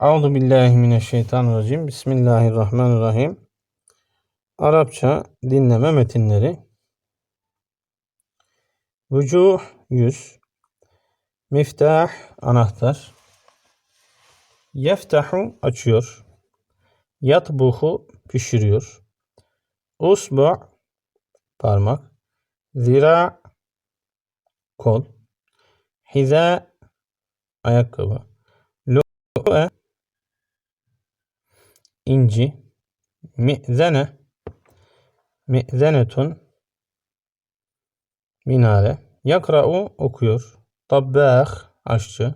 Euzu billahi mineşşeytanirracim. Bismillahirrahmanirrahim. Arapça dinleme metinleri. Vücuh yüz. Miftah anahtar. Yeftahu açıyor. Yatbuhu pişiriyor. Usbu parmak. Zira kol. Hiza ayakkabı. Lu'e inci. Mi'zene mi'zenetun minare. Yakra'u okuyor. Tabbah aşçı.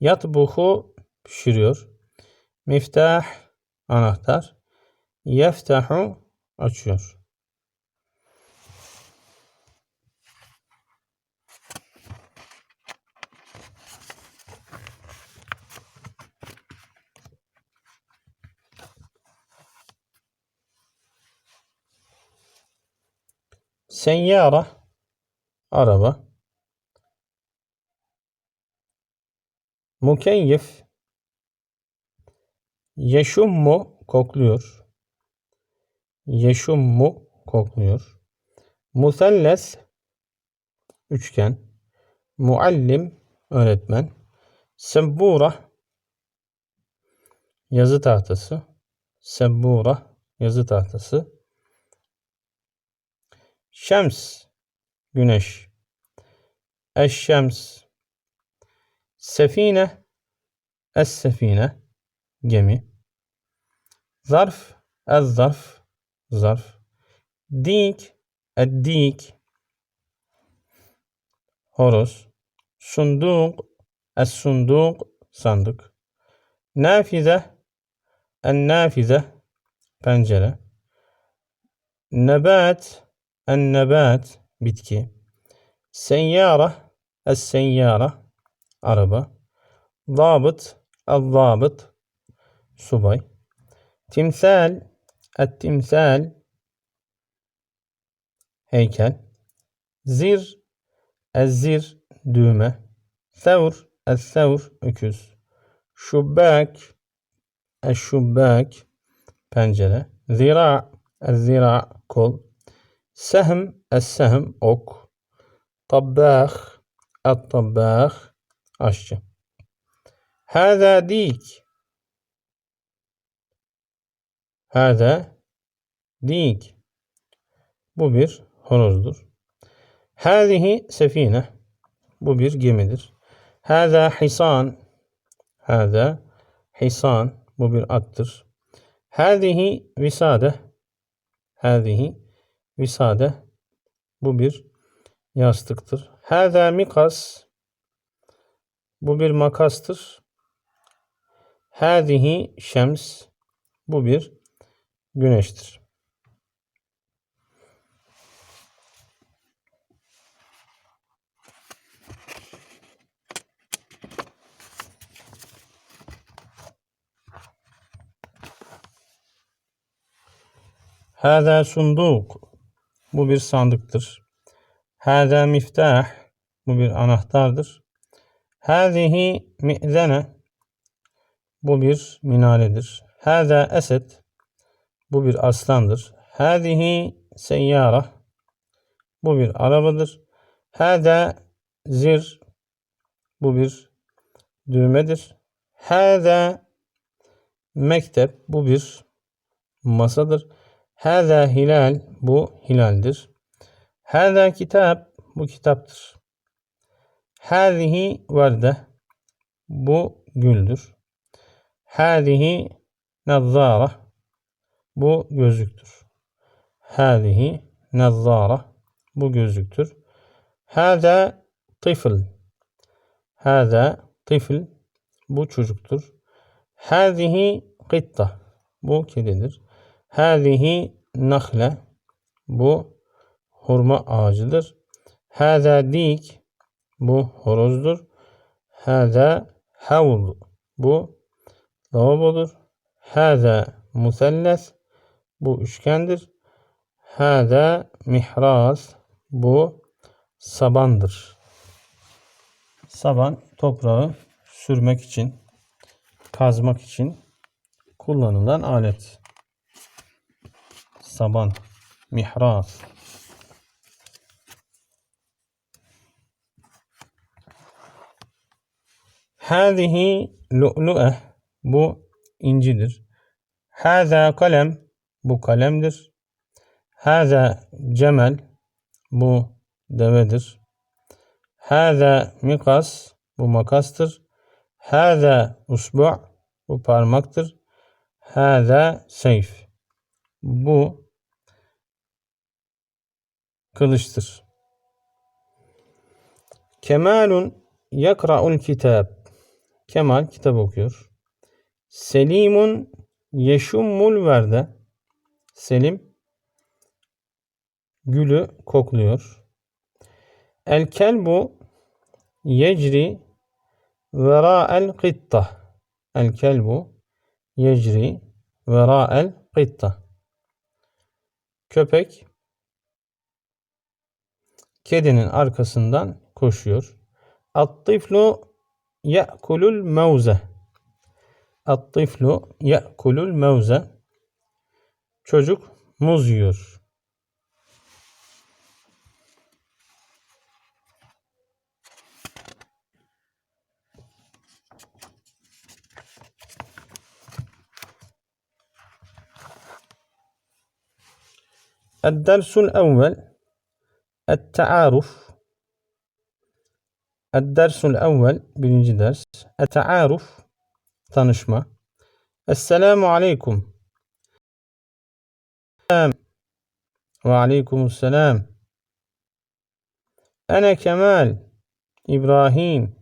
Yatbuhu pişiriyor. Miftah anahtar. Yeftahu açıyor. Seyyara araba. Mukeyyif yeşummu kokluyor. Yeşummu kokluyor. Musalles üçgen. Muallim öğretmen. Sebbura yazı tahtası. Sebbura yazı tahtası. Şems güneş. Eşşems sefine es-sefine gemi. Zarf ez-zarf zarf. Dik ed-dik horoz. Sunduk es-sunduk sandık. Nafize en-nafize pencere. Nebat en-nebat bitki. Seyyara es-seyyara araba. Zabıt el-zabıt subay. Timsal et-timsal heykel. Zir ez-zir düğme. Thevr es-thevr öküz. Şubbak eş-şubbak pencere. Zira ez-zira kol. Sehm es-sehm ok. Tabbah et-tabbah aşçı. Hâzâ dik. Hâzâ dik. Bu bir horozdur. Hâzihi sefine. Bu bir gemidir. Hâzâ hisan. Hâzâ hisan. Bu bir attır. Hâzihi visade. Hâzihi visade. Bu bir yastıktır. Hâzâ mikas. Bu bir makastır. Hâzihi şems. Bu bir güneştir. Hâzâ sunduk. Bu bir sandıktır. Hâzâ miftah. Bu bir anahtardır. Hâzihi mi'zene. Bu bir minaredir. Hâzâ esed. Bu bir aslandır. Hâzihi seyyara. Bu bir arabadır. Hâzâ zir. Bu bir düğmedir. Hâzâ mektep. Bu bir masadır. Hâzâ hilal. Bu hilaldir. Hâzâ kitap. Bu kitaptır. Hâzihi verde. Bu güldür. Hâzihi nazzara. Bu gözlüktür. Hâzihi nazzara. Bu gözlüktür. Hâzâ tıfıl. Hâzâ tıfıl. Bu çocuktur. Hâzihi kıtta. Bu kedidir. Hâzihi nahle. Bu hurma ağacıdır. Hâzâ dik. Bu horozdur. Hâzâ havl. Bu lavabodur. Hâzâ musalles. Bu üçgendir. Hâzâ mihraz. Bu sabandır. Saban toprağı sürmek için kazmak için kullanılan alet. Saban, mihras. Hâzihi lu'lu'e bu incidir. Hâzâ kalem bu kalemdir. Hâzâ cemel bu devedir. Hâzâ mikas bu makastır. Hâzâ usbu' bu parmaktır. Hâzâ seyf bu kılıçtır. Kemalun yakra'ul kitab. Kemal kitap okuyor. Selimun yeşummul verde. Selim gülü kokluyor. El kelbu yecri vera'el qitta. El kelbu yecri vera'el qitta. Köpek kedinin arkasından koşuyor. At-tiflu ya'kulul mevze. At-tiflu ya'kulul mevze. Çocuk muz yiyor. الدرس الأول التعارف الدرس الأول birinci ders التعارف tanışma Esselamu Aleyküm Ve Aleykümselam Ene Kemal İbrahim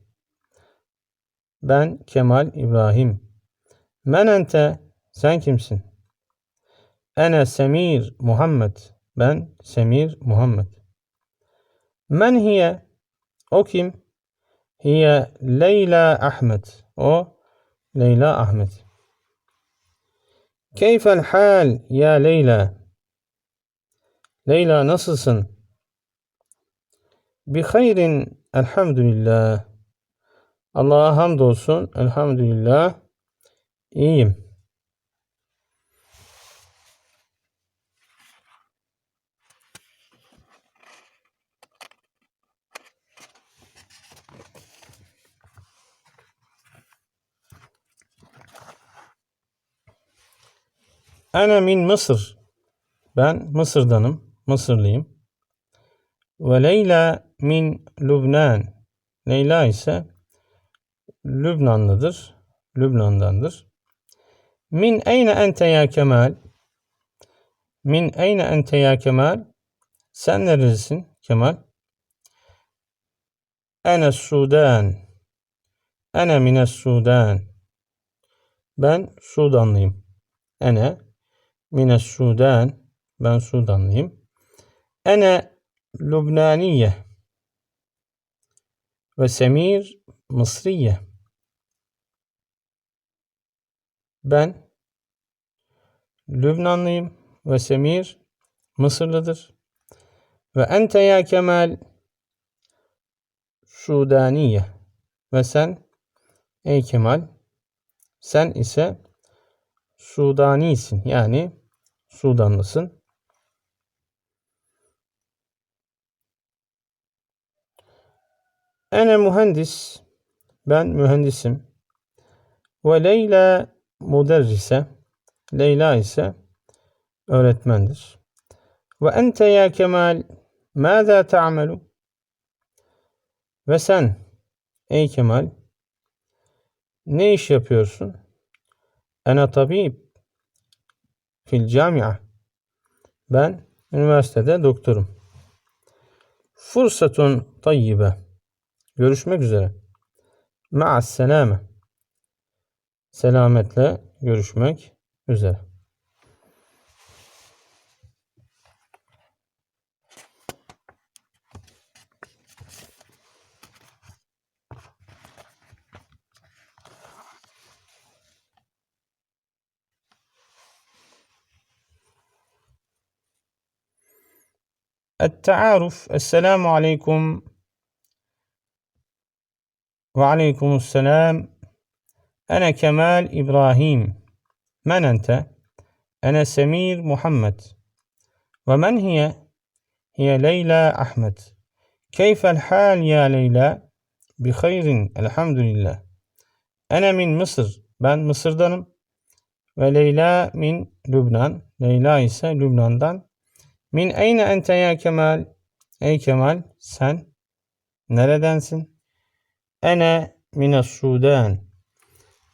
Ben Kemal İbrahim Men ente Sen kimsin? Ene Semir Muhammed Ben Semir Muhammed Men hiye O kim? Hiye Leyla Ahmet O Leyla Ahmet Keyfel hal ya Leyla Leyla nasılsın? Bi hayrin elhamdülillah Allah'a hamdolsun elhamdülillah iyiyim. Ana min Mısır. Ben Mısır'danım. Mısırlıyım. Ve Leyla min Lübnan. Leyla ise Lübnanlıdır. Lübnan'dandır. Min eyne ente ya Kemal? Min eyne ente ya Kemal? Sen nerelisin Kemal? Ene Sudan. Ene mine Sudan. Ben Sudanlıyım. Ene mine Sudan. Ben Sudanlıyım. Ene Lübnaniye. Ve Semir Mısriye. Ben Lübnanlıyım ve Semir Mısırlıdır. Ve ente ya Kemal Sudaniye. Ve sen ey Kemal sen ise Sudanisin yani Sudanlısın. Ene mühendis. Ben mühendisim. Ve Leyla muderrise. Leyla ise öğretmendir. Ve ente ya Kemal mâzâ ta'melu? Ve sen ey Kemal ne iş yapıyorsun? Ene tabib fil camia. Ben üniversitede doktorum. Fırsatun tayyibe. Görüşmek üzere. Ma'as selame. Selametle görüşmek üzere. التعارف السلام عليكم وعليكم السلام Ene Kemal İbrahim. Men ente? Ene Semir Muhammed. Ve men hiye? Hiye Leyla Ahmet. Keyfel hal ya Leyla? Bi hayrin elhamdülillah. Ene min Mısır. Ben Mısır'danım. Ve Leyla min Lübnan. Leyla ise Lübnan'dan. Min eyne ente ya Kemal? Ey Kemal sen neredensin? Ene mine Sudan.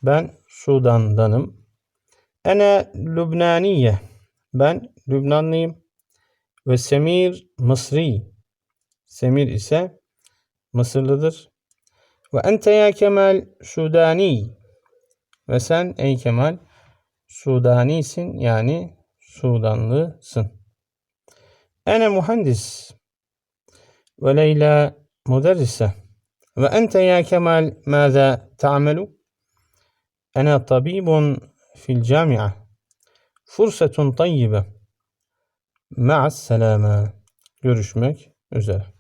Ben Sudan'danım. Ene Lübnaniye. Ben Lübnanlıyım. Ve Semir Mısri. Semir ise Mısırlıdır. Ve ente ya Kemal Sudani. Ve sen ey Kemal Sudanisin yani Sudanlısın. Ene mühendis ve Leyla müderrise. Ve ente ya Kemal maza ta'melu? Ene tabibun fil cami'a. Fursetun tayyibe. Ma'as selama. Görüşmek üzere.